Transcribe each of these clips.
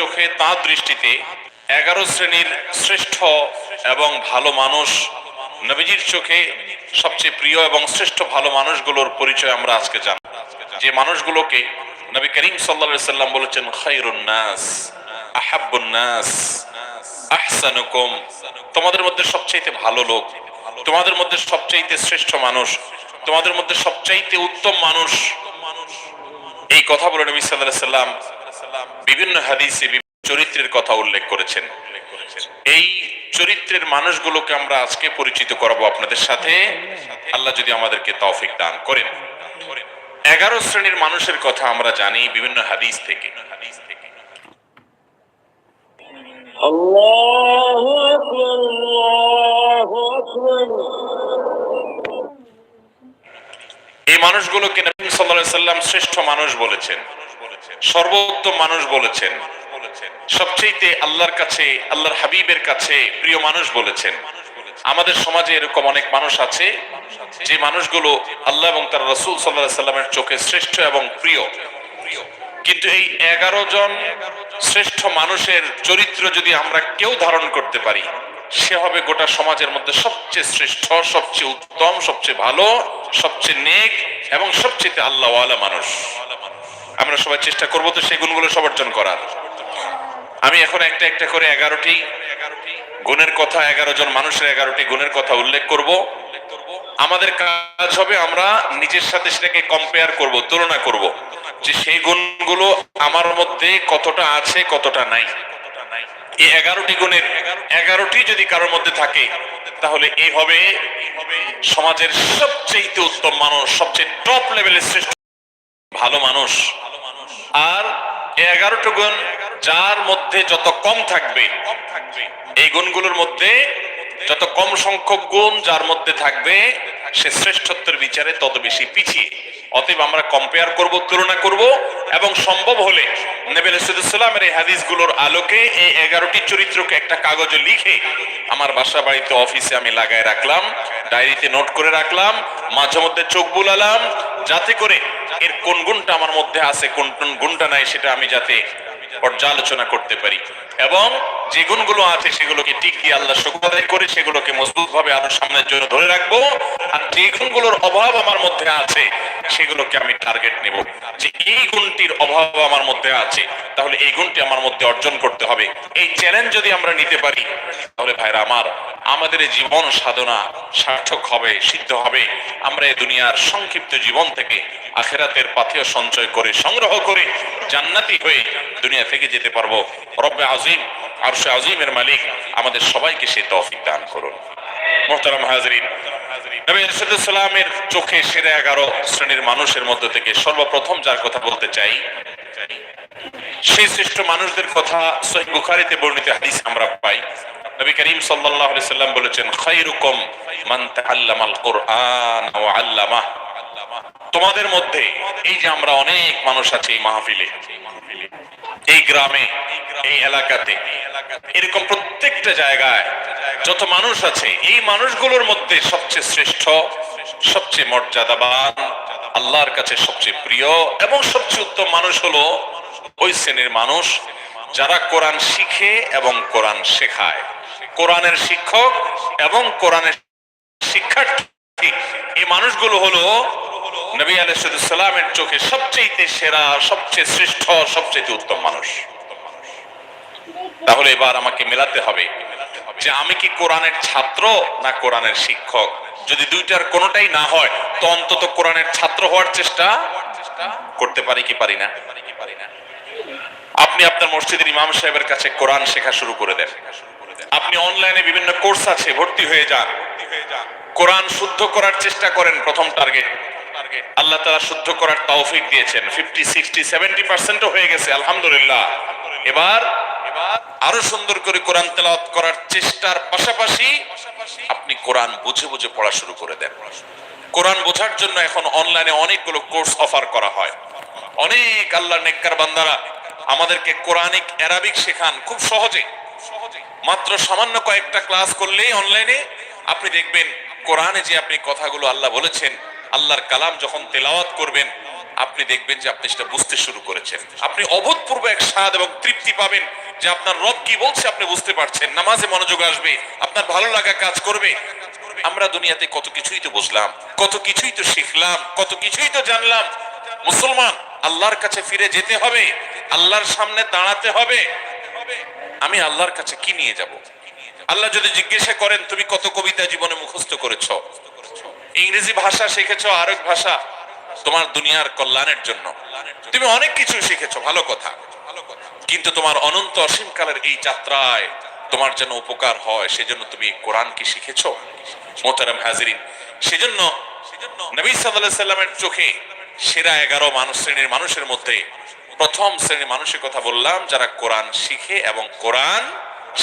চোখে তাঁর দৃষ্টিতে এগারো শ্রেণির শ্রেষ্ঠ এবং ভালো মানুষ নবীজির চোখে সবচেয়ে প্রিয় এবং শ্রেষ্ঠ ভালো মানুষগুলোর পরিচয় আমরা আজকে জানি যে মানুষগুলোকে নবী করিম সাল্লা সাল্লাম বলেছেন, খাইরুন নাস, আহাব্বুন নাস, আহসানুকুম। তোমাদের মধ্যে সবচাইতে ভালো লোক, তোমাদের মধ্যে সবচাইতে শ্রেষ্ঠ মানুষ, তোমাদের মধ্যে সবচাইতে উত্তম মানুষ। এই কথা বলে নবী আলাইহি সাল্লাম বিভিন্ন হাদিসে চরিত্রের কথা উল্লেখ করেছেন। এই চরিত্রের মানুষগুলোকে আমরা আজকে পরিচিত করাবো আপনাদের সাথে। আল্লাহ যদি আমাদেরকে তৌফিক দান করেন। এগারো শ্রেণির মানুষের কথা আমরা জানি বিভিন্ন হাদিস থেকে। হাদিস থেকে এই মানুষগুলোকে নবীন সাল্লাম শ্রেষ্ঠ মানুষ বলেছেন। সর্বোত্তম মানুষ বলেছেন। সবচেয়ে আল্লাহর কাছে, আল্লাহর হাবিবের কাছে প্রিয় মানুষ বলেছেন। আমাদের সমাজে এরকম অনেক মানুষ আছে, যে মানুষগুলো আল্লাহ এবং তার রসুল সাল্লাহ সাল্লামের চোখে শ্রেষ্ঠ এবং প্রিয়। কিন্তু এই এগারো জন শ্রেষ্ঠ মানুষের চরিত্র যদি আমরা কেউ ধারণ করতে পারি, সে হবে গোটা সমাজের মধ্যে সবচেয়ে শ্রেষ্ঠ, সবচেয়ে উত্তম, সবচেয়ে ভালো, সবচেয়ে নেক এবং সবচেয়ে আল্লাহওয়ালা মানুষ। আমরা সবাই চেষ্টা করব তো সেই গুণগুলো সব অর্জন করার। আমি এখন একটা একটা করে এগারোটি গুণের কথা, এগারো জন মানুষের এগারোটি গুণের কথা উল্লেখ করব। আমাদের কাজ হবে আমরা নিজের সাথে সেটাকে কম্পেয়ার করব, তুলনা করব যে সেই গুণগুলো আমার মধ্যে কতটা আছে, কতটা নাই। এই এগারোটি গুণের এগারোটি যদি কারোর মধ্যে থাকে, তাহলে এই হবে সমাজের সবচেয়ে উত্তম মানুষ, সবচেয়ে টপ লেভেলের শ্রেষ্ঠ ভালো মানুষ। আর এগারোটি গুণ যার মধ্যে যত কম থাকবে, এই গুণগুলোর মধ্যে যত কম সংখ্যক গুণ যার মধ্যে থাকবে, সে শ্রেষ্ঠত্বের বিচারে তত বেশি পিছিয়ে। অতএব আমরা কম্পেয়ার করব, তুলনা করব এবং সম্ভব হলে নেবেল সালামের এই হাদিসগুলোর আলোকে এই এগারোটি চরিত্রকে একটা কাগজে লিখে আমার বাসা বাড়িতে অফিসে আমি লাগায় রাখলাম, ডায়েরিতে নোট করে রাখলাম, মাঝে মধ্যে চোখ বুলালাম, যাতে করে এর কোন গুণটা আমার মধ্যে আছে, কোন কোন গুণটা নাই সেটা আমি যাতে পর্যালোচনা করতে পারি। এবং যে গুণগুলো আছে সেগুলোকে টিকিয়ে আল্লাহ শুকর করে সেগুলোকে মজবুত ভাবে আরও সামনের জন্য ধরে রাখব। আর যে গুণগুলোর অভাব আমার মধ্যে আছে, সেগুলোকে আমি টার্গেট নেব। যে এই গুণটির অভাব আমার মধ্যে আছে, তাহলে এই গুণটি আমার মধ্যে অর্জন করতে হবে। এই চ্যালেঞ্জ যদি আমরা নিতে পারি, তাহলে ভাইরা আমার, আমাদের জীবন সাধনা সার্থক হবে, সিদ্ধ হবে। আমরা এই দুনিয়ার সংক্ষিপ্ত জীবন থেকে আখেরাতের পাথেয় সঞ্চয় করে, সংগ্রহ করে জান্নাতি হয়ে দুনিয়া থেকে যেতে পারব। রব্বে আজিম আর সে আজিমের মালিক, আমাদের সবাইকে সে তৌফিক দান করুন। মানুষের মধ্য থেকে সর্বপ্রথম যার কথা বলতে চাই, সেই শ্রেষ্ঠ মানুষদের কথা বর্ণিত আমরা পাই। বলেছেন তোমাদের মধ্যে, এই যে আমরা অনেক মানুষ আছে এই মাহফিলে, এই গ্রামে, এই এলাকাতে, এরকম প্রত্যেকটা জায়গায় যত মানুষ আছে, এই মানুষগুলোর মধ্যে সবচেয়ে শ্রেষ্ঠ, সবচেয়ে মর্যাদাবান, আল্লাহর কাছে সবচেয়ে প্রিয় এবং সবচেয়ে উত্তম মানুষ হলো ওই শ্রেণির মানুষ যারা কোরআন শিখে এবং কোরআন শেখায়। কোরআনের শিক্ষক এবং কোরআনের শিক্ষার্থী। এই মানুষগুলো হলো নবী আলাইসালামের চোখে সবচেয়ে সেরা, সবচেয়ে শ্রেষ্ঠ সবচেয়ে উত্তম মানুষ। তাহলে এবার আমাকে মেলাতে হবে যে আমি কি কোরআনের ছাত্র না কোরআনের শিক্ষক? যদি দুইটার কোনোটাই না হয়, তো অন্তত কোরআনের ছাত্র হওয়ার চেষ্টা করতে পারি কি পারি না? আপনি আপনার মসজিদের ইমাম সাহেবের কাছে কোরআন শেখা শুরু করে দেন। আপনি অনলাইনে বিভিন্ন কোর্স আছে, ভর্তি হয়ে যান। কোরআন শুদ্ধ করার চেষ্টা করেন প্রথম টার্গেট আল্লাহ তারা শুদ্ধ করার তৌফিক দিয়েছেন। ফিফটি সিক্সটি সেভেন্টি পার্সেন্টও হয়ে গেছে, আলহামদুলিল্লাহ। এবার আরও সুন্দর করে কোরআন তেলাওয়াত করার চেষ্টার পাশাপাশি আপনি কোরআন বুঝে বুঝে পড়া শুরু করে দেন। কোরআন বোঝার জন্য এখন অনলাইনে অনেকগুলো কোর্স অফার করা হয়। অনেক আল্লাহ নেককার বান্দারা আমাদেরকে কোরআনিক, অ্যারাবিক শেখান, খুব সহজে। মাত্র সামান্য কয়েকটা ক্লাস করলেই অনলাইনে আপনি দেখবেন, কোরআনে যে আপনি কথাগুলো আল্লাহ বলেছেন আল্লাহর কালাম যখন তেলাওয়াত করবেন, আপনি দেখবেন যে আপনি সেটা বুঝতে শুরু করেছেন। আপনি অভূতপূর্ব এক স্বাদ এবং তৃপ্তি পাবেন যে আপনার রব কি বলছে আপনি বুঝতে পারছেন। নামাজে মনোযোগ আসবে, আপনার ভালো লাগা কাজ করবে। আমরা দুনিয়াতে কত কিছুই তো বুঝলাম, কত কিছুই তো শিখলাম, কত কিছুই তো জানলাম। মুসলমান, আল্লাহর কাছে ফিরে যেতে হবে, আল্লাহর সামনে দাঁড়াতে হবে। আমি আল্লাহর কাছে কি নিয়ে যাব? আল্লাহ যদি জিজ্ঞাসা করেন, তুমি কত কবিতা জীবনে মুখস্থ করেছ? ইংরেজি ভাষা শিখেছ আরেক ভাষা, তোমার দুনিয়ার কল্যাণের জন্য। তুমি অনেক কিছু শিখেছ, ভালো কথা। কিন্তু তোমার অনন্ত অসীমকালের এই যাত্রায় তোমার যেন উপকার হয়, সেজন্য তুমি কোরআন কি শিখেছো? মোতারাম হাজিরিন, সেজন্য নবী সাল্লাল্লাহু সাল্লামের চোখে সেরা এগারো মানুষ শ্রেণির মানুষের মধ্যে প্রথম শ্রেণির মানুষের কথা বললাম, যারা কোরআন শিখে এবং কোরআন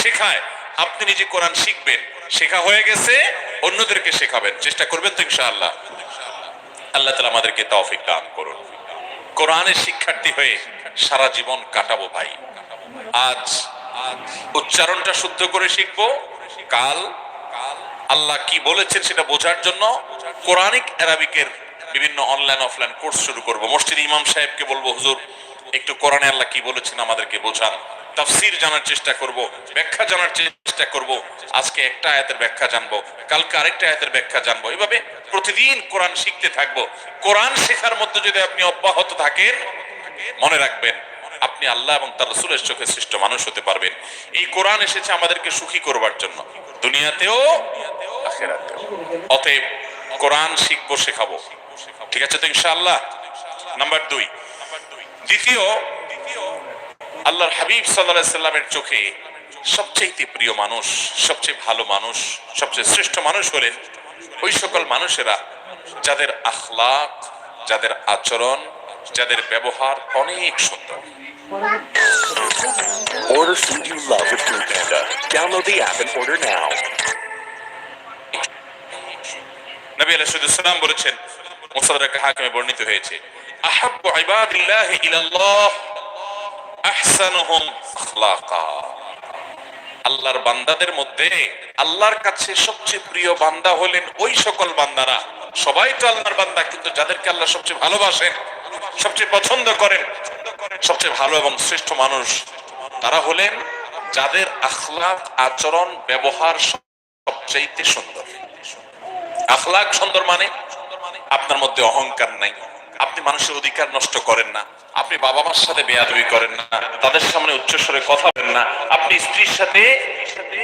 শেখায়। আপনি নিজে কোরআন শিখবেন, শেখা হয়ে গেছে অন্যদেরকে শেখাবেন, চেষ্টা করবেন তো ইনশাআল্লাহ। আল্লাহ তালা আমাদেরকে তৌফিক দান করুন। কোরআনের শিক্ষার্থী হয়ে সারা জীবন কাটাবো ভাই। আজ উচ্চারণটা শুদ্ধ করে শিখব। কাল আল্লাহ কি বলেছেন সেটা বোঝার জন্য কোরআনিক অ্যারাবিকের বিভিন্ন অনলাইন অফলাইন কোর্স শুরু করব। মসজিদ ইমাম সাহেবকে বলব, হুজুর, একটু কোরআনে আল্লাহ কি বলেছেন আমাদেরকে বোঝান। তাফসির জানার চেষ্টা করব, ব্যাখ্যা জানার চেষ্টা করব। আজকে একটা আয়াতের ব্যাখ্যা জানব, কালকে আরেকটা আয়াতের ব্যাখ্যা জানব। এভাবে প্রতিদিন কোরআন শিখতে থাকব। কোরআন শেখার মধ্যে যদি আপনি অব্যাহত থাকেন, মনে রাখবেন, আপনি আল্লাহ এবং তার রসুলের চোখে সৃষ্ট মানুষ হতে পারবেন। এই কোরআন এসেছে আমাদেরকে সুখী করবার জন্য, দুনিয়াতেও অতএব কোরআন শিখব, শেখাবো। ঠিক আছে তো ইনশাআল্লাহ? নাম্বার দুই। দ্বিতীয় আল্লাহর হাবিব সাল্লাহ সাল্লামের চোখে সবচেয়ে প্রিয় মানুষ সবচেয়ে ভালো মানুষ সবচেয়ে শ্রেষ্ঠ মানুষ হলেন ওই সকল মানুষেরা যাদের আখলাক যাদের আচরণ যাদের ব্যবহার অনেক সুন্দর Order food you love with Food Panda. Download the app and order now. নবী আলাইহিসসালাম বলেছেন মুসাদরাক হাকিমে বর্ণিত হয়েছে আহাব্বু ইবাদিল্লাহি ইলাল্লাহ আহসানুহুম আখলাকা। আল্লাহর বান্দাদের মধ্যে আল্লাহর কাছে সবচেয়ে প্রিয় বান্দা হলেন ওই সকল বান্দারা। সবাই তো আল্লাহর বান্দা, কিন্তু যাদেরকে আল্লাহ সবচেয়ে ভালোবাসেন, সবচেয়ে পছন্দ করেন, সবচেয়ে ভালো এবং শ্রেষ্ঠ মানুষ, তারা হলেন যাদের আখলাক, আচরণ, ব্যবহার সবচেয়ে সুন্দর। আখলাক সুন্দর মানে আপনার মধ্যে অহংকার নাই। আপনি মানুষের অধিকার নষ্ট করেন না। আপনি বাবা মার সাথে বেয়াদবি করেন না। তাদের সামনে উচ্চস্বরে কথা বলেন না। আপনি স্ত্রীর সাথে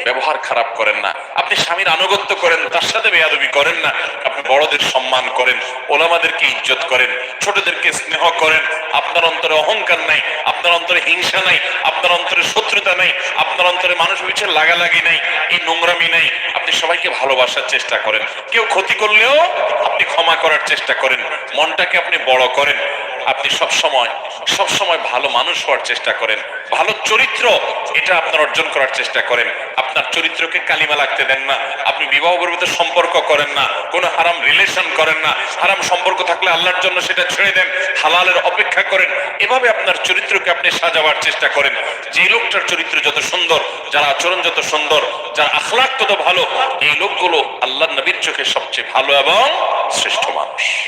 ব্যবহার খারাপ করেন না। আপনি স্বামীর আনুগত্য করেন, তার সাথে বেয়াদবি করেন না। আপনি বড়দের সম্মান করেন, ওলামাদেরকে ইজ্জত করেন, ছোটদেরকে স্নেহ করেন। আপনার অন্তরে অহংকার নাই, আপনার অন্তরে হিংসা নাই, আপনার অন্তরে শত্রুতা নাই, আপনার অন্তরে মানুষ পিছিয়ে লাগালাগি নাই, এই নোংরামি নাই। আপনি সবাইকে ভালোবাসার চেষ্টা করেন। কেউ ক্ষতি করলেও আপনি ক্ষমা করার চেষ্টা করেন। মনটাকে আপনি বড় করেন। আপনি সব সময় সব সময় ভালো মানুষ হওয়ার চেষ্টা করেন। ভালো চরিত্র, এটা আপনার অর্জন করার চেষ্টা করেন। আপনার চরিত্রকে কালিমা লাগতে দেন না। আপনি বিবাহ পর্বতে সম্পর্ক করেন না। কোনো হারাম রিলেশন করেন না। হারাম সম্পর্ক থাকলে আল্লাহর জন্য সেটা ছেড়ে দেন। হালালের অপেক্ষা করেন। এভাবে আপনার চরিত্রকে আপনি সাজাবার চেষ্টা করেন। যে লোকটার চরিত্র যত সুন্দর, যার আচরণ যত সুন্দর, যার আখলাক তত ভালো, এই লোকগুলো আল্লাহ নবীর চোখে সবচেয়ে ভালো এবং শ্রেষ্ঠ মানুষ।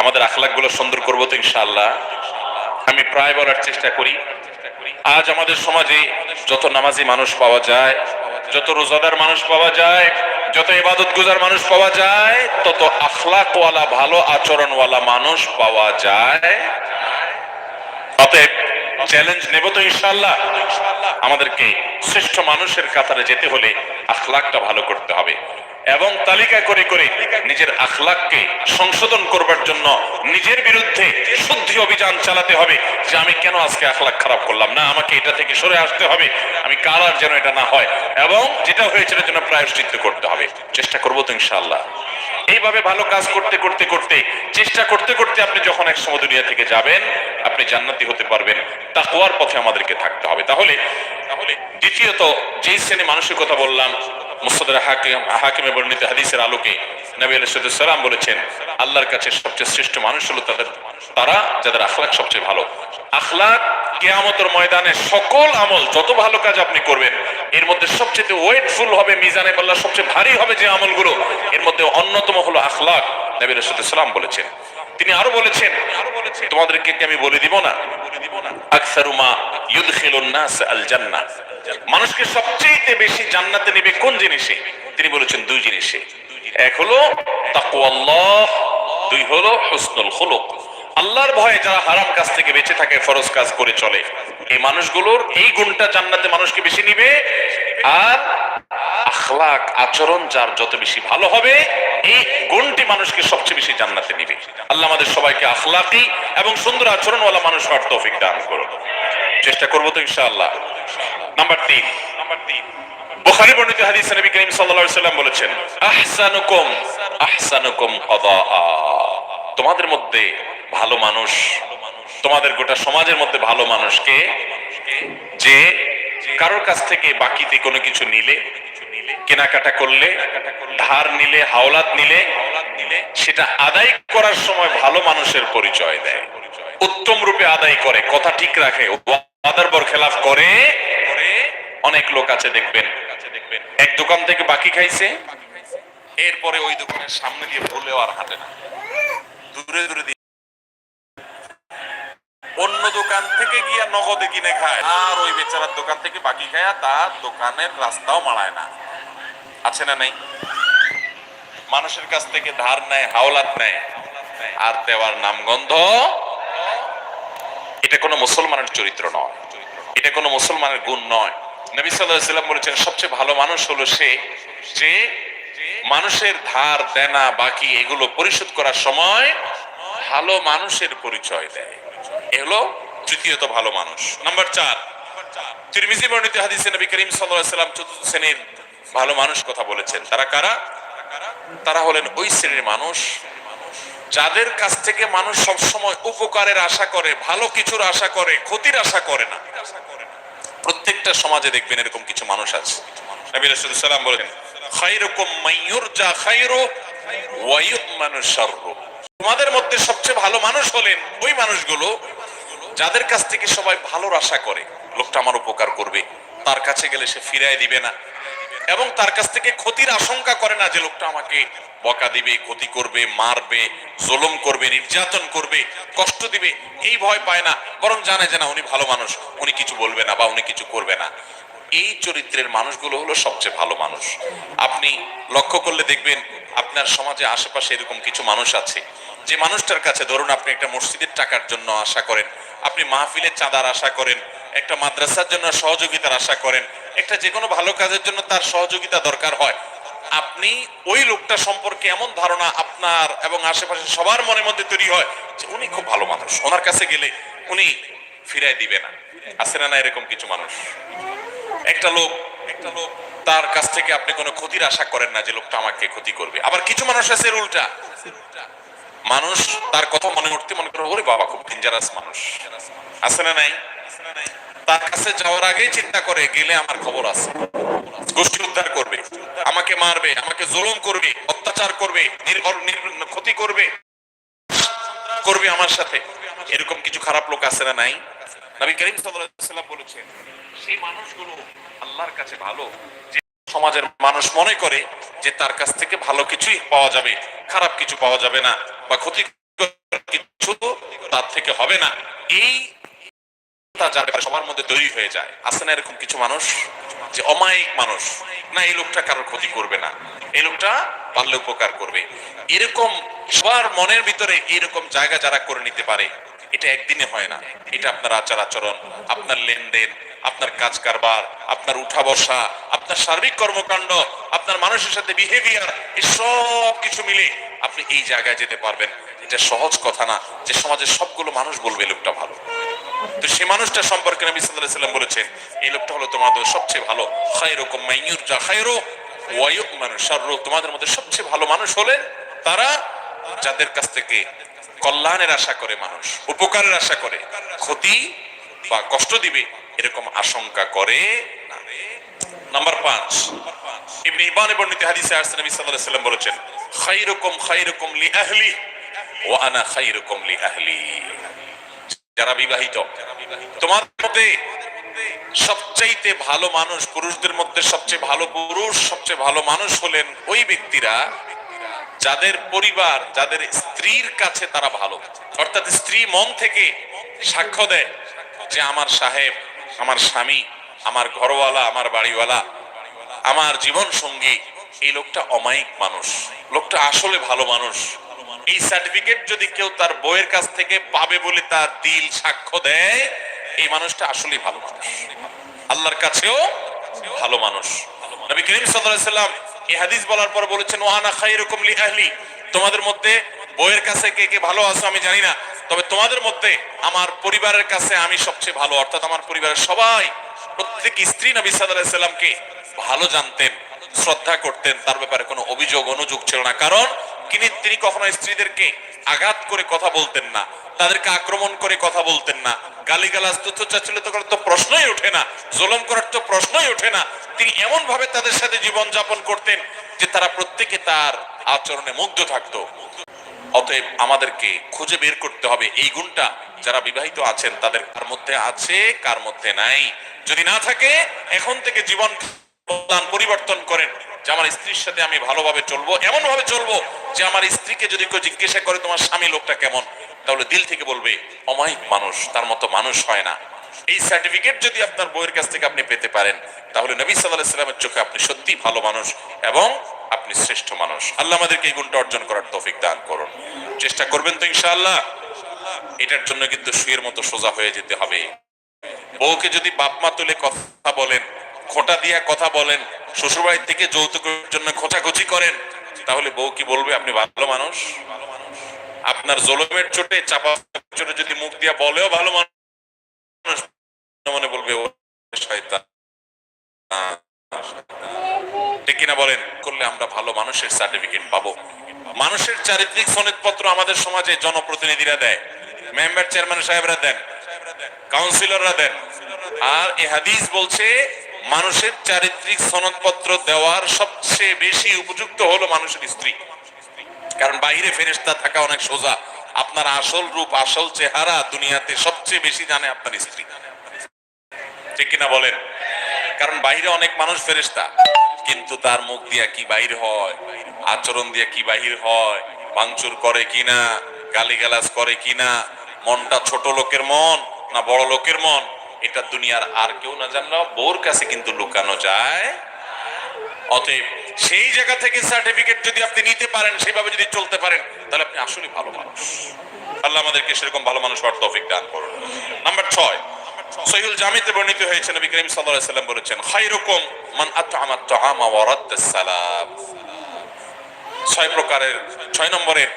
আমাদের আখলাখগুলো সুন্দর করব তো ইনশাল্লাহ আমি প্রায় বলার চেষ্টা করি। আজ আমাদের সমাজে যত নামাজি মানুষ পাওয়া যায়, যত রোজাদার মানুষ পাওয়া যায়, যত ইবাদত গুজার মানুষ পাওয়া যায়, তত আখলাকওয়ালা, ভালো আচরণওয়ালা মানুষ পাওয়া যায়। অতএব চ্যালেঞ্জ নেব তো ইনশাআল্লাহ। আমাদেরকে শ্রেষ্ঠ মানুষের কাতারে যেতে হলে আখলাকটা ভালো করতে হবে। এবং তালিকা করে করে নিজের আখলাককে সংশোধন করবার জন্য নিজের বিরুদ্ধে শুদ্ধি অভিযান চালাতে হবে যে আমি কেন আজকে আখলাক খারাপ করলাম? না, আমাকে এটা থেকে সরে আসতে হবে। আমি কাল আর যেন এটা না হয়। এবং যেটা হয়েছে এটার জন্য প্রায়শ্চিত্ত করতে হবে। চেষ্টা করব তো ইনশাআল্লাহ। এইভাবে ভালো কাজ করতে করতে করতে, চেষ্টা করতে করতে আপনি যখন এক সময় দুনিয়া থেকে যাবেন, আপনি জান্নাতি হতে পারবেন। তাকওয়ার পথে আমাদেরকে থাকতে হবে। তাহলে তাহলে দ্বিতীয়ত, যেই শ্রেণি মানুষের কথা বললাম বর্ণিত হাদিসের আলোকে বলেছেন, আল্লাহর কাছে সবচেয়ে শ্রেষ্ঠ মানুষ হলো তাদের, তারা যাদের আখলাক সবচেয়ে ভালো। ময়দানে সকল আমল, যত ভালো কাজ আপনি করবেন এর মধ্যে সবচেয়ে ওয়েটফুল হবে, মিজানে পাল্লা সবচেয়ে ভারী হবে যে আমলগুলো। এর মধ্যে অন্যতম হলো আখলাক, নবী সাল্লাম বলেছেন। তিনি আরও বলেছেন, তোমাদেরকে কি আমি বলে দিব না মানুষকে সবচেয়ে বেশি জান্নাতে নেবে কোন জিনিসে? তিনি বলেছেন দুই জিনিসে। এক হলো তাকওয়াল্লাহ, দুই হলো আল্লাহর ভয়ে যারা হারাম কাজ থেকে বেঁচে থাকে, ফরজ কাজ করে চলে। এই মানুষগুলোর এই গুণটা জান্নাতে মানুষকে বেশি নিবে, আর আখলাক আচরণ যার যত বেশি ভালো হবে, এই গুণটি মানুষকে সবচেয়ে বেশি জান্নাতে নিবে। আল্লাহ আমাদের সবাইকে আখলাকি এবং সুন্দর আচরণওয়ালা মানুষ হওয়ার তৌফিক দান করুন। চেষ্টা করব তো ইনশাআল্লাহ। নাম্বার তিন। নাম্বার তিন বুখারী বর্ণিত হাদিস নবী করিম সাল্লাল্লাহু আলাইহি সাল্লাম বলেছেন, আহসানুকুম আহসানুকুম কদাআ। তোমাদের মধ্যে ভালো মানুষ, তোমাদের গোটা সমাজের মধ্যে ভালো মানুষকে যে কারোর কাছ থেকে বাকিতে কোনো কিছু নিলে, কেনাকাটা করলে, ধার নিলে, হাওলাত নিলে, সেটা আদায় করার সময় ভালো মানুষের পরিচয় দেয়। উত্তম রূপে আদায় করে, কথা ঠিক রাখে খেলাফ করে। অনেক লোক আছে, দেখবেন। এক দোকান থেকে বাকি খাইছে। এরপরে ওই দোকানের সামনে দিয়ে ভুলেও আর হাঁটে না। দূরে দূরে দিয়ে অন্য দোকান থেকে গিয়া নগদে কিনে খায়। আর ওই বেচারার দোকান থেকে বাকি খায় তার দোকানের রাস্তাও মারায় না। আছে না নেই? মানুষের কাছ থেকে ধার নেয়, হাওলাত নেয়, আর দেওয়ার নামগন্ধ? এটা কোনো মুসলমানের চরিত্র নয়। এটা কোনো মুসলমানের গুণ নয়। নবী আলাইহি সাল্লাম বলেছেন, সবচেয়ে ভালো মানুষ হলো সে যে মানুষের ধার, দেনা, বাকি এগুলো পরিশোধ করার সময় ভালো মানুষের পরিচয় দেয়। এগুলো তৃতীয়ত ভালো মানুষ। নাম্বার চার, তিরমিজি বর্ণিত হাদিসে নবী করিম সাল্লাম চতুর্থ শ্রেণির ভালো মানুষ কথা বলেছেন। তারা কারা? তারা হলেন ওই শ্রেণির মানুষ যাদের কাছ থেকে মানুষ সব সময় উপকারের আশা করে, ভালো কিছুর আশা করে, ক্ষতির আশা করে না। প্রত্যেকটা সমাজে দেখবেন এরকম কিছু মানুষ আছে। নবী বলেন তোমাদের মধ্যে সবচেয়ে ভালো মানুষ হলেন ওই মানুষগুলো যাদের কাছ থেকে সবাই ভালোর আশা করে। লোকটা আমার উপকার করবে। তার কাছে গেলে সে ফিরায় দিবে না। এবং তার কাছ থেকে ক্ষতির আশঙ্কা করে না যে লোকটা আমাকে বকা দিবে, ক্ষতি করবে, মারবে, জুলুম করবে, নির্যাতন করবে, কষ্ট দিবে, এই ভয় পায় না। বরং জানে যে না, উনি ভালো মানুষ। উনি কিছু বলবে না বা উনি কিছু করবে না। এই চরিত্রের মানুষগুলো হলো সবচেয়ে ভালো মানুষ। আপনি লক্ষ্য করলে দেখবেন আপনার সমাজে আশেপাশে এরকম কিছু মানুষ আছে। যে মানুষটার কাছে ধরুন আপনি একটা মসজিদের টাকার জন্য আশা করেন, আপনি মাহফিলের চাঁদার আশা করেন, একটা মাদ্রাসার জন্য সহযোগিতার আশা করেন, একটা যে কোনো ভালো কাজের জন্য তার সহযোগিতা দরকার হয়। আপনি ওই লোকটা সম্পর্কে এমন ধারণা আপনার এবং আশেপাশে সবার মনের মধ্যে তৈরি হয় যে উনি খুব ভালো মানুষ। ওনার কাছে গেলে উনি ফিরাই দিবে না। না না এরকম কিছু মানুষ? একটা লোক একটা লোক তার কাছ থেকে আপনি কোনো ক্ষতির আশা করেন না যে লোকটা আমাকে ক্ষতি করবে। আবার কিছু মানুষ আছে উল্টা। মানুষ তার কথা মনে উঠতে মনে করে, ওরে বাবা, খুব ডেঞ্জারাস মানুষ। আছে না নাই? তার কাছে যাওয়ার আগেই চিন্তা করে, গেলে আমার খবর আছে। গোষ্ঠী উদ্ধার করবে, আমাকে মারবে, আমাকে জুলুম করবে, অত্যাচার করবে, নির্ভর নির- ক্ষতি করবে করবে আমার সাথে। এরকম কিছু খারাপ লোক আছে না নাই? নবী করিম সাল্লাল্লাহু আলাইহি ওয়াসাল্লাম বলেছেন সেই মানুষগুলো আল্লাহর কাছে ভালো, যে সমাজের মানুষ মনে করে যে তার কাছ থেকে ভালো কিছুই পাওয়া যাবে, খারাপ কিছু পাওয়া যাবে না বা ক্ষতি কিছু তার থেকে হবে না। এই সবার মধ্যে তৈরি হয়ে যায়। আছে না এরকম কিছু মানুষ? যে অমায়িক মানুষ? না, এই লোকটা কারোর ক্ষতি করবে না। এই লোকটা পারলে উপকার করবে। এরকম সবার মনের ভিতরে এরকম জায়গা যারা করে নিতে পারে এটা একদিনে হয় না। এটা আপনার আচার আচরণ, আপনার লেনদেন, আপনার কাজ কারবার, আপনার উঠা বসা, আপনার সার্বিক কর্মকাণ্ড, আপনার মানুষের সাথে বিহেভিয়ার সব কিছু মিলে আপনি এই জায়গায় যেতে পারবেন। এটা সহজ কথা না যে সমাজের সবগুলো মানুষ বলবে লোকটা ভালো। তো সেই মানুষটা সম্পর্কে নবী আলাইহি সাল্লাম বলেছেন, এই লোকটা হলো তোমাদের সবচেয়ে ভালো। খায়রুকুম মাইয়ুরজা খায়রু ওয়া ইউমানু শাররু। তোমাদের মধ্যে সবচেয়ে ভালো মানুষ হলেন তারা যাদের কাছ থেকে কল্যাণের আশা করে মানুষ, উপকারের আশা করে, ক্ষতি বা কষ্ট দিবে এরকম আশঙ্কা করে নাম্বার পাঁচ, ইবনে ইবানে বর্ণিত হাদিসে আসছে নবী সাল্লাল্লাহু আলাইহি সাল্লাম বলেছেন, খায়রুকুম খায়রুকুম লি আহলি ওয়া আনা খায়রুকুম লি আহলি যারা বিবাহিত তোমার মধ্যে সবচাইতে ভালো মানুষ, পুরুষদের মধ্যে সবচেয়ে ভালো পুরুষ, সবচেয়ে ভালো মানুষ হলেন ওই ব্যক্তিরা যাদের পরিবার, যাদের স্ত্রীর কাছে তারা ভালো। অর্থাৎ স্ত্রী মন থেকে সাক্ষ্য দেয় যে আমার সাহেব, আমার স্বামী, আমার ঘরওয়ালা, আমার বাড়িওয়ালা, আমার জীবন সঙ্গী এই লোকটা অমায়িক মানুষ। লোকটা আসলে ভালো মানুষ। এই সার্টিফিকেট যদি কেউ তার বইয়ের কাছ থেকে পাবে বলে তার দিল, সাক্ষ্য দেয়, এই মানুষটা আসলেই ভালো মানুষ। আল্লাহর কাছেও ভালো মানুষ। নবী করিম সাল্লাল্লাহু আলাইহি সাল্লাম এই হাদিস বলার পর বলেছেন ওয়ানা খায়রুকুম লি আহলি। তোমাদের মধ্যে বইয়ের কাছে কে কে ভালো আছো আমি জানি না, তবে তোমাদের মধ্যে আমার পরিবারের কাছে আমি সবচেয়ে ভালো, অর্থাৎ আমার পরিবারের সবাই, প্রত্যেক স্ত্রী নবী সাল্লামকে ভালো জানতেন, শ্রদ্ধা করতেন, তার ব্যাপারে কোনো অভিযোগ, অনুযোগ ছিল না। কারণ তিনি তিনি কখনো স্ত্রীদেরকে আঘাত করে কথা বলতেন না, তাদেরকে আক্রমণ করে কথা বলতেন না। গালিগালাজ তুচ্ছাচ্ছিল্য করার তো প্রশ্নই ওঠে না, জুলুম করার তো প্রশ্নই ওঠে না। তিনি এমন ভাবে তাদের সাথে জীবন যাপন করতেন যে তারা প্রত্যেকে তার আচরণে মুগ্ধ থাকতো। অতএব আমাদেরকে খুঁজে বের করতে হবে। এই গুণটা যারা বিবাহিত আছেন, তাদের কার মধ্যে আছে, কার মধ্যে নাই। যদি না থাকে, এখন থেকে জীবন প্রদান পরিবর্তন করেন যে আমার স্ত্রীর সাথে আমি ভালোভাবে চলবো এমন ভাবে চলবো যে আমার স্ত্রীকে যদি কেউ জিজ্ঞাসা করে তোমার স্বামী লোকটা কেমন, তাহলে দিল থেকে বলবে, অমায়িক মানুষ, তার মতো মানুষ হয় না। এই সার্টিফিকেট যদি আপনার বইয়ের কাছ থেকে আপনি পেতে পারেন, তাহলে নবী সাল্লাহ সাল্লামের চোখে আপনি সত্যি ভালো মানুষ এবং আপনি শ্রেষ্ঠ মানুষ। আল্লাহ আমাদেরকে এই গুণটা অর্জন করার তৌফিক দান করুন। চেষ্টা করবেন তো ইনশাআল্লাহ। এটার জন্য কিন্তু শুয়ের মতো সোজা হয়ে যেতে হবে। বউকে যদি বাপ মা তুলে কথা বলেন খোটা দিয়া কথা বলেন, শ্বশুরবাড়ির থেকে যৌতুকের জন্য খোঁচাখুচি করেন, তাহলে বউ কি বলবে? আপনি ভালো মানুষ। আপনার জলমের চোটে চাপা চোটে যদি মুখ দিয়া বলেও ভালো মানুষ মনে বলবে, ও কিনা বলেন? করলে আমরা ভালো মানুষের সার্টিফিকেট পাবো। মানুষের চারিত্রিক সনদপত্র আমাদের সমাজে জনপ্রতিনিধিরা দেয়। মেম্বার চেয়ারম্যান সাহেবরা দেন কাউন্সিলররা দেন। আর এ হাদিস বলছে মানুষের চারিত্রিক সনদপত্র দেওয়ার সবচেয়ে বেশি উপযুক্ত হলো মানুষের স্ত্রী। কারণ বাইরে ফেরেশতা থাকা অনেক সোজা। আপনার আসল রূপ, আসল চেহারা দুনিয়াতে সবচেয়ে বেশি জানে আপনার স্ত্রী। ঠিক কিনা বলেন? কারণ বাইরে অনেক মানুষ ফেরেশতা, কিন্তু তার মুখ দিয়া কি বাহির হয়? আচরণ দিয়া কি বাহির হয়? ভাঙচুর করে কিনা? গালিগালাজ করে কিনা? মনটা ছোট লোকের মন না বড় লোকের মন? এটা দুনিয়ার আর কেউ না জানলেও বোর কাছে কিন্তু লুকানো যায়। অতএব সেই জায়গা থেকে সার্টিফিকেট যদি আপনি নিতে পারেন সেভাবে যদি চলতে পারেন, তাহলে আপনি আসলে ভালো মানুষ। আল্লাহ আমাদেরকে সেরকম ভালো মানুষ হওয়ার তৌফিক দান করুন। নাম্বার ছয় সহিউল জামিতে বর্ণিত হয়েছে, নবী করিম সাল্লাল্লাহু সাল্লাম বলেছেন, খায়রুকুম মান আত'আমা আত-তা'আমা ওয়া রাদ্দাস সালাম। ছয় প্রকারের, ছয় নম্বরের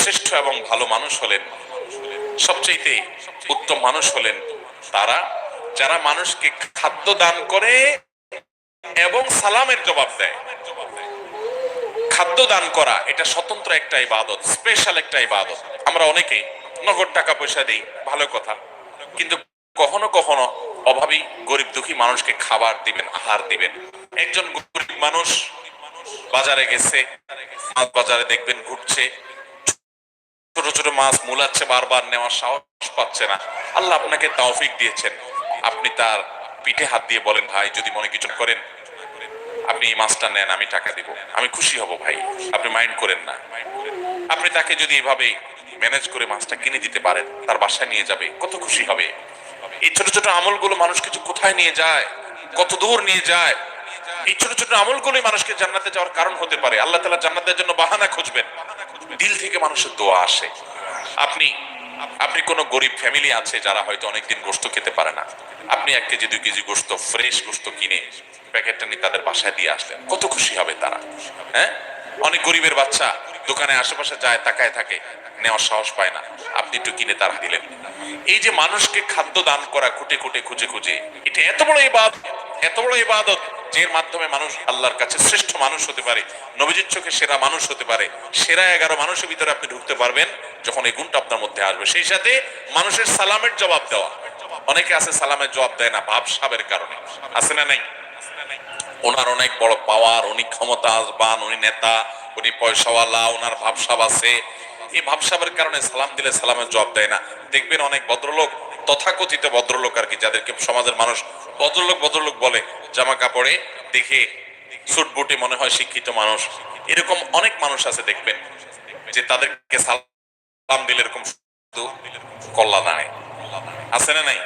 শ্রেষ্ঠ এবং ভালো মানুষ হলেন সবচেয়ে উত্তম মানুষ হলেন তারা যারা মানুষকে খাদ্য দান করে এবং সালামের জবাব দেয়। খাদ্য দান করা, এটা স্বতন্ত্র একটা ইবাদত স্পেশাল একটা ইবাদত। আমরা অনেকে নগদ টাকা পয়সা দিই, ভালো কথা। কিন্তু কখনো কখনো অভাবী, গরিব, দুঃখী মানুষকে খাবার দিবেন, আহার দিবেন। একজন গরিব মানুষ বাজারে গেছে বাজারে দেখবেন ঘুরছে ছোট ছোট মাছ মুলাচ্ছে বারবার, নেওয়ার সাহস পাচ্ছে না। আল্লাহ আপনাকে তৌফিক দিয়েছেন। আপনি তার পিঠে হাত দিয়ে বলেন, ভাই, যদি মনে কিছু করেন, আপনি এই মাছটা নেন, আমি টাকা দিব। আমি খুশি হব, ভাই। আপনি মাইন্ড করেন না। আপনি তাকে যদি এভাবে ম্যানেজ করে মাছটা কিনে দিতে পারেন, তার বাসায় নিয়ে যাবে। কত খুশি হবে। এই ছোট ছোট আমলগুলো মানুষ কিছু কোথায় নিয়ে যায়? কত দূর নিয়ে যায়? এই ছোট ছোট আমলগুলোই মানুষকে জান্নাতে যাওয়ার কারণ হতে পারে। আল্লাহ তালা জান্নাতের জন্য বাহানা খুঁজবেন। দিল থেকে মানুষের দোয়া আসে। আপনি আপনি কোন গরিব ফ্যামিলি আছে যারা হয়তো অনেকদিন গোস্ত খেতে পারে না? আপনি এক কেজি, দুই কেজি গোস্ত ফ্রেশ গোস্ত কিনে প্যাকেটটা নিয়ে তাদের বাসায় দিয়ে আসলেন। কত খুশি হবে তারা হ্যাঁ? অনেক গরিবের বাচ্চা দোকানে আশেপাশে যায়, তাকায় থাকে, নেওয়ার সাহস পায় না। আপনি একটু কিনে তারা দিলেন। এই যে মানুষকে খাদ্য দান করা খুঁটে খুঁটে খুঁজে খুঁজে, এটা এত বড় ইবাদত, এত বড় ইবাদত। যের মাধ্যমে মানুষ আল্লাহর কাছে শ্রেষ্ঠ মানুষ হতে পারে, নবীজির চোখে সেরা মানুষ হতে পারে, সেরা এগারো মানুষের ভিতরে আপনি ঢুকতে পারবেন যখন এই গুণটা আপনার মধ্যে আসবে। সেই সাথে মানুষের সালামের জবাব দেওয়া। অনেকে আছে সালামের জবাব দেয় না ভাব সাবের কারণে। আছে না নাই? ওনার অনেক বড় পাওয়ার উনি ক্ষমতা আসবান উনি নেতা, উনি পয়সাওয়ালা ওনার ভাবসাব আছে। এই ভাবসাবের কারণে সালাম দিলে সালামের জবাব দেয় না। দেখবেন অনেক ভদ্রলোক তথাকথিত ভদ্রলোক আর কি, যাদেরকে সমাজের মানুষ ভদ্রলোক ভদ্রলোক বলে, জামা কাপড়ে দেখে সুট বুটে মনে হয় শিক্ষিত মানুষ। এরকম অনেক মানুষ আছে দেখবেন যে তাদেরকে সালাম দিলে এরকম কল্লা নাই আছে না নাই?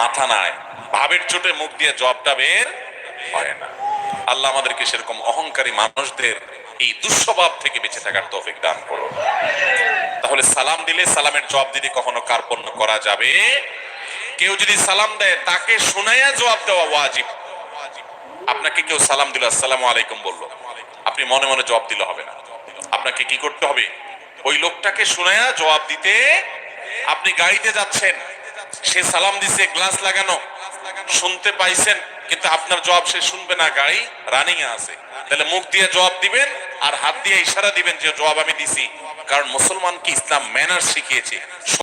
মাথা নাই ভাবের চোটে মুখ দিয়ে জবটা বের হয় না। আল্লাহ আমাদেরকে সেরকম অহংকারী মানুষদের এই দুঃস্বভাব থেকে বেঁচে থাকার তৌফিক দান করো। তাহলে সালাম দিলে সালামের জবাব দিতে কখনো কার্পণ্য করা যাবে? কেউ যদি সালাম দেয়, তাকে শোনাইয়া জবাব দেওয়া ওয়াজিব। আপনাকে কেউ সালাম দিল, আসসালামু আলাইকুম বলল। আপনি মনে মনে জবাব দিলে হবে না। আপনাকে কি করতে হবে? ওই লোকটাকে শোনায়া জবাব দিতে আপনি গাড়িতে যাচ্ছেন। সে সালাম দিছে, গ্লাস লাগানো। শুনতে পাইছেন, কিন্তু আপনার জবাব সে শুনবে না। গাড়ি রানিং এ আছে। তাহলে মুখ দিয়ে জবাব দিবেন আর হাত দিয়ে ইশারা দিবেন যে জবাব আমি দিছি। কারণ মুসলমানকে ইসলাম ম্যানার শিখিয়েছে।